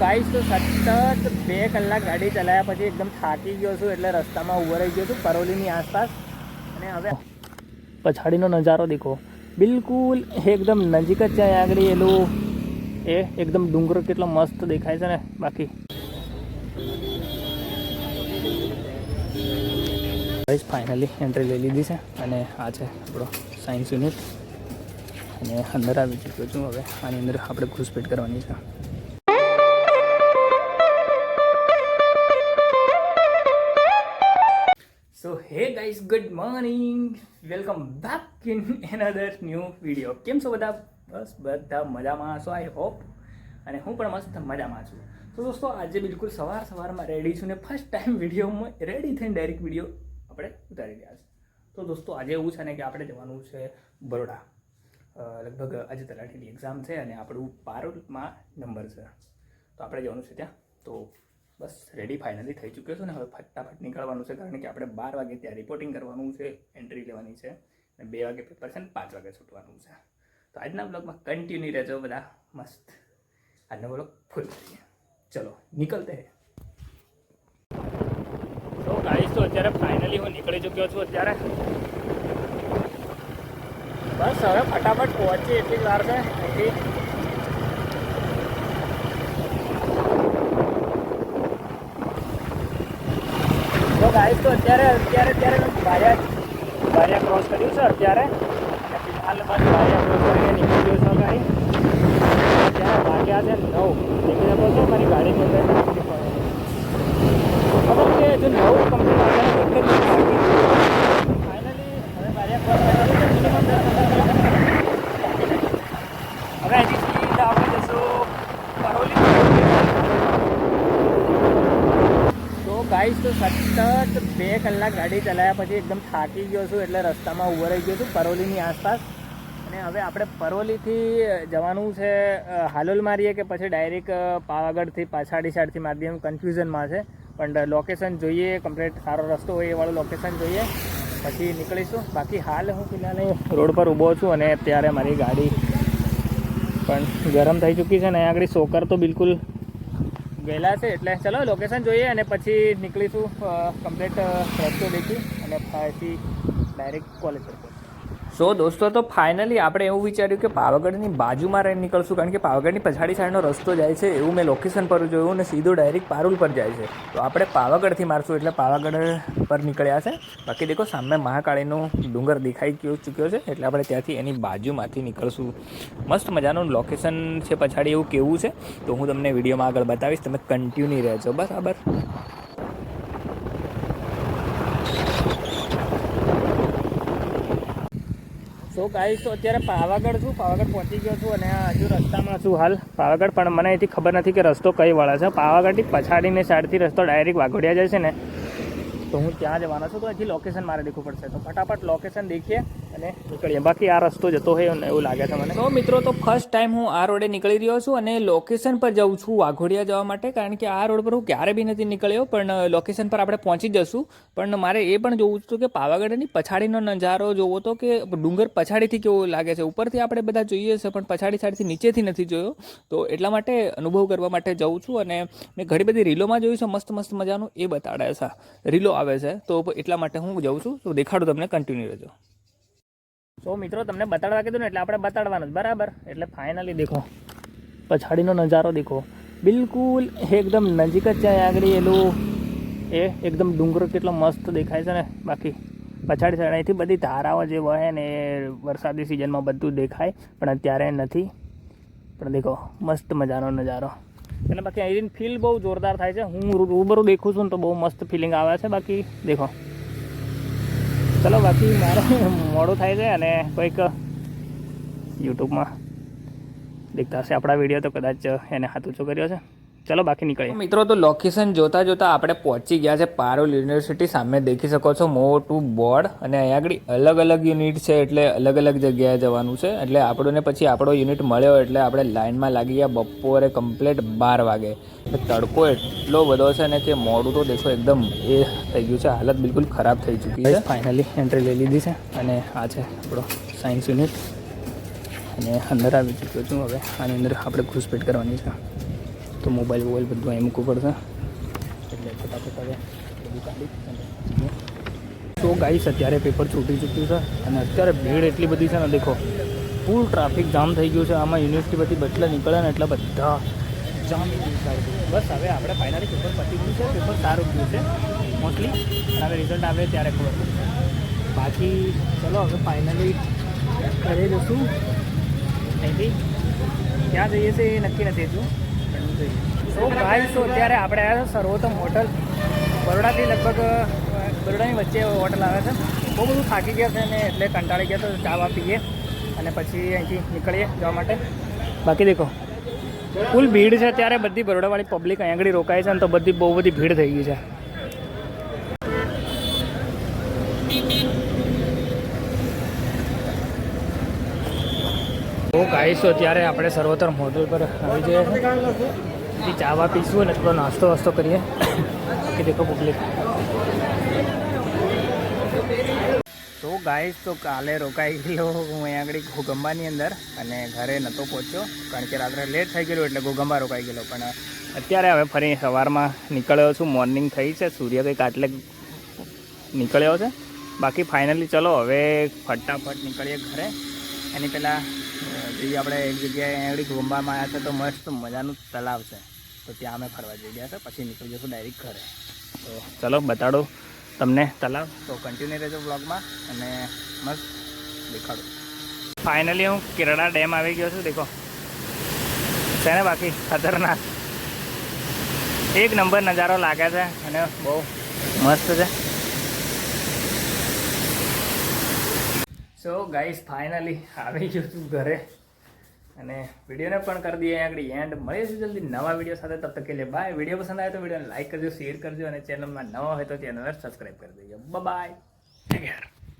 Guys તો સતત બે કલાક ગાડી ચલાવ્યા પછી એકદમ થાકી ગયો છું, એટલે રસ્તામાં ઊભો રહી ગયો છું, પરોલીની આસપાસ. અને હવે પછાડીનો નજારો દેખો. બિલકુલ એકદમ નજીક જ છે આગળ એલું એ એકદમ ડુંગરો કેટલો મસ્ત દેખાય છે ને, બાકી. ગાઈસ ફાઇનલી એન્ટ્રી લઈ લીધી છે, અને આ છે આપણો સાયન્સ યુનિટ અને અંદર આવી ચૂક્યો છું, હવે આની અંદર આપણે ઘૂસપેટ કરવાની છે. Guys good morning welcome back in another new video કેમ છો બધા? બસ બધા મજામાં. છો આઈ હોપ અને હું પણ મસ્ત મજામાં છું. તો દોસ્તો, આજે બિલકુલ સવાર સવારમાં રેડી છું ને ફર્સ્ટ ટાઈમ વિડીયોમાં રેડી થઈને ડાયરેક્ટ વીડિયો આપણે ઉતારી રહ્યા છે તો દોસ્તો, આજે એવું છે ને કે આપણે જવાનું છે બરોડા. લગભગ આજે તલાટીની એક્ઝામ છે અને આપણું પારોલમાં નંબર છે. તો આપણે જવાનું છે ત્યાં. તો બસ રેડી ફાઇનલી થઈ ચૂક્યો છું ને હવે ફટાફટ નીકળવાનું છે કારણ કે આપણે બાર વાગે ત્યાં રિપોર્ટિંગ કરવાનું છે એન્ટ્રી લેવાની છે અને બે વાગે પેપર છે ને પાંચ વાગે છૂટવાનું છે. તો આજના બ્લોગમાં કન્ટિન્યુ રહેજો બધા. મસ્ત. આજનો બ્લોગ ફૂલ કરીએ. ચલો, નીકળતે તો ગાઈસ તો અત્યારે ફાઇનલી હું નીકળી ચૂક્યો છું અત્યારે. બસ, હવે ફટાફટ પહોંચી એટલી વાર છે. અહીંથી તો ગાઈસ તો અત્યારે અત્યારે અત્યારે બારિયા બારિયા ક્રોસ કર્યું છે અત્યારે. હાલ બસ બારિયા ક્રોસ કરીને નીકળી ગયો છું ગાડી અત્યારે વાગ્યા છે નવ. નીકળી શકો છો મારી ગાડીની અંદર ખબર કે જો નવ કમ્પ્લીટ વાગ્યા એટલે જ બાકી ફાઇનલી હવે બારિયા ક્રોસ કર્યું છે minimum દસ પંદર કિલોમીટર હવે અહીંથી સીધા આપણે જશું પરોલી તો ગાઈસ તો સતત બે કલાક ગાડી ચલાવ્યા પછી એકદમ થાકી ગયો છું, એટલે રસ્તામાં ઊભો રહી ગયો છું, પરોલીની આસપાસ. અને હવે આપણે પરોલીથી જવાનું છે હાલોલ મારીએ કે પછી ડાયરેક્ટ પાવાગઢથી પાછાડી સાઈડથી મારી એમ કન્ફ્યુઝનમાં છે. પણ લોકેશન જોઈએ કમ્પ્લીટ સારો રસ્તો હોય એવાળું લોકેશન જોઈએ. પછી નીકળીશું. બાકી હાલ હું ફિલહાલ રોડ પર ઊભો છું અને અત્યારે મારી ગાડી પણ ગરમ થઈ ચૂકી છે ને આગળ સોકર તો બિલકુલ ગયેલા છે, એટલે ચલો લોકેશન જોઈએ અને પછી નીકળીશું કમ્પ્લીટ રસ્તો દેખી અને પછી ડાયરેક્ટ કોલેજ પર. સો દોસ્તો, તો ફાઇનલી આપણે એવું વિચાર્યું કે પાવાગઢની બાજુમાં રહીને નીકળશું, કારણ કે પાવાગઢની પછાડી સાઈડનો રસ્તો જાય છે, એવું મેં લોકેશન પર જોયું અને સીધું ડાયરેક્ટ પારુલ પર જાય છે. તો આપણે પાવાગઢથી મારશું, એટલે પાવાગઢ પર નીકળ્યા છે. બાકી દેખો, સામે મહાકાળીનો ડુંગર દેખાઈ ગયો, ચૂક્યો છે, એટલે આપણે ત્યાંથી એની બાજુમાંથી નીકળશું. મસ્ત મજાનું લોકેશન છે પછાડી, એવું કેવું છે? તો હું તમને વિડીયોમાં આગળ બતાવીશ, તમે કન્ટિન્યુ રહેજો, બરાબર? સો ગાઈસ તો અત્યારે પાવાગઢ છું, પાવાગઢ પહોંચી ગયો છું અને હજુ રસ્તામાં છું હાલ. પાવાગઢ પણ મને અહીંથી ખબર નથી કે રસ્તો કઈ વાળા છે. પાવાગઢથી પછાડીને સાઈડથી રસ્તો ડાયરેક્ટ વાઘોડિયા જાય છે ને. તો હું ત્યાં જવાનો છું, તો અહીંથી લોકેશન મારે દેખવું પડશે. તો ફટાફટ લોકેશન દેખીએ. અને નીકળીએ. બાકી આ રસ્તો જતો હોય ને એવું લાગે છે મને. તો મિત્રો, તો ફર્સ્ટ ટાઈમ હું આ રોડે નીકળી રહ્યો છું અને લોકેશન પર જાઉં છું વાઘોડિયા જવા માટે, કારણ કે આ રોડ પર હું ક્યારે બી નથી નીકળ્યો, પણ લોકેશન પર આપણે પહોંચી જશું. પણ મારે એ પણ જોવું હતું કે પાવાગઢની પછાડીનો નજારો જોવો તો કે ડુંગર પછાડીથી કેવો લાગે છે? ઉપરથી આપણે બધા જોઈએ છે, પણ પછાડી સાઈડથી નીચેથી નથી જોયો. તો એટલા માટે અનુભવ કરવા માટે જાઉં છું અને મેં ઘણી બધી રીલોમાં જોયું છે, મસ્ત મસ્ત મજાનું, એ બતાડે છે. રીલો આવે છે, તો એટલા માટે હું જાઉં છું. તો દેખાડું તમને કન્ટિન્યુ રહેજો. તો મિત્રો, તમને બતાડવા કીધું ને એટલે આપણે બતાડવાનું જ. બરાબર? એટલે ફાઇનલી દેખો. પછાડીનો નજારો દેખો. બિલકુલ એકદમ નજીક જ છે આગળ એલું એ એકદમ ડુંગરો કેટલો મસ્ત દેખાય છે ને. બાકી પછાડી સાઈડ અહીંથી બધી ધારાઓ જે વહે ને એ વરસાદી સિઝનમાં બધું દેખાય, પણ અત્યારે નથી. પણ દેખો, મસ્ત મજાનો નજારો. અને બાકી અહીંની ફીલ બહુ જોરદાર થાય છે. હું રૂબરૂ દેખું છું ને તો બહુ મસ્ત ફિલિંગ આવે છે. બાકી દેખો. ચલો, બાકી મારે મોડું થાય છે અને કોઈક યુટ્યુબમાં દેખતા હશે આપણા વીડિયો, તો કદાચ એને હાથ ઊંચો કર્યો છે. ચલો બાકી નીકળીએ. મિત્રો તો લોકેશન જોતા જોતા આપણે પહોંચી ગયા છે પારોલ યુનિવર્સિટી સામે. દેખી શકો છો મોટું બોર્ડ અને અહીંયા આગળ અલગ અલગ યુનિટ છે એટલે અલગ અલગ જગ્યાએ જવાનું છે. એટલે આપણને પછી આપણો યુનિટ મળ્યો એટલે આપણે લાઇનમાં લાગી ગયા બપોરે કમ્પ્લીટ બાર વાગે. તડકો એટલો બધો છે ને કે મોડું તો દેખો એકદમ એ થઈ ગયું છે. હાલત બિલકુલ ખરાબ થઈ ચૂકી છે. ફાઇનલી એન્ટ્રી લઈ લીધી છે અને આ છે આપણો સાયન્સ યુનિટ અને અંદર આવી ચૂક્યો છું. હવે આની અંદર આપણે ઘૂસપેટ કરવાની છે. તો મોબાઈલ વોબાઈલ બધું અહીં મૂકવું પડશે. એટલે ફટાફટ હવે બધું કાઢી તો ગાઈસ અત્યારે પેપર છૂટી ચૂક્યું છે અને અત્યારે ભીડ એટલી બધી છે ને, દેખો ફૂલ ટ્રાફિક જામ થઈ ગયું છે. આમાં યુનિવર્સિટી બધી બટલા નીકળે ને એટલા બધા જામ બસ હવે આપણે ફાઇનલી પેપર પતી ગયું છે. પેપર સારું ગયું છે મોસ્ટલી અને હવે રિઝલ્ટ આવે ત્યારે ખબર બાકી, ચલો, હવે ફાઇનલી ઘરે જશું. અહીંથી ક્યાં જઈએ છે એ નક્કી નથી હજુ સો ગાઈસ તો અત્યારે આપણે આવ્યા છે સર્વોત્તમ હોટલ. બરોડાથી લગભગ બરોડાની વચ્ચે હોટલ આવે છે. બહુ બધું થાકી ગયા છે ને, એટલે કંટાળી ગયા તો ચાવા પીએ અને પછી અહીંથી નીકળીએ જવા માટે. બાકી દેખો ફૂલ ભીડ છે ત્યારે બધી બરોડાવાળી પબ્લિક અહીં આગળ રોકાય છે ને તો બધી બહુ બધી ભીડ થઈ ગઈ છે. તો ગાઈશ ત્યારે આપણે સર્વોત્તમ હોટલ પર આવી જઈએ. છીએ ચાવા પીશું અને થોડો નાસ્તો વાસ્તો કરીએ. બાકી દેખો પબ્લિક તો ગાઈશ તો કાલે રોકાઈ ગયેલો હું અહીંયા આગળ ઘોગંબાની અંદર અને ઘરે નહોતો પહોંચ્યો કારણ કે રાત્રે લેટ થઈ ગયેલું એટલે ઘોગંબા રોકાઈ ગયેલો. પણ અત્યારે હવે ફરી સવારમાં નીકળ્યો છું. મોર્નિંગ થઈ છે. સૂર્ય કંઈક આટલે નીકળ્યો છે. બાકી ફાઇનલી ચલો, હવે ફટાફટ નીકળીએ ઘરે. એની પહેલાં જઈએ આપણે એક જગ્યાએ એવડી આગળ આવ્યા છે તો મસ્ત મજાનું તલાવ છે. તો ત્યાં અમે ફરવા જઈ ગયા છે પછી નીકળી જશું ડાયરેક્ટ ઘરે. તો ચલો બતાડો તમને તલાવ તો કન્ટિન્યુ રહેજો બ્લોગમાં અને મસ્ત દેખાડો. ફાઇનલી હું કેરળા ડેમ આવી ગયો છું, દેખો. છે બાકી ખતરનાક. એક નંબર નજારો લાગે છે અને બહુ મસ્ત છે. સો ગાઈસ ફાઇનલી આવી ગયો છું ઘરે. અને વિડીયોને પણ કરી દઈએ આગળ એન્ડ મળીશું જલ્દી નવા વીડિયો સાથે. તબ તક લે બાય વીડિયો પસંદ આવે તો વિડીયોને લાઇક કરજો શેર કરજો અને ચેનલમાં નવા હોય તો ચેનલને સબસ્ક્રાઈબ કરી દેજો. Bye take care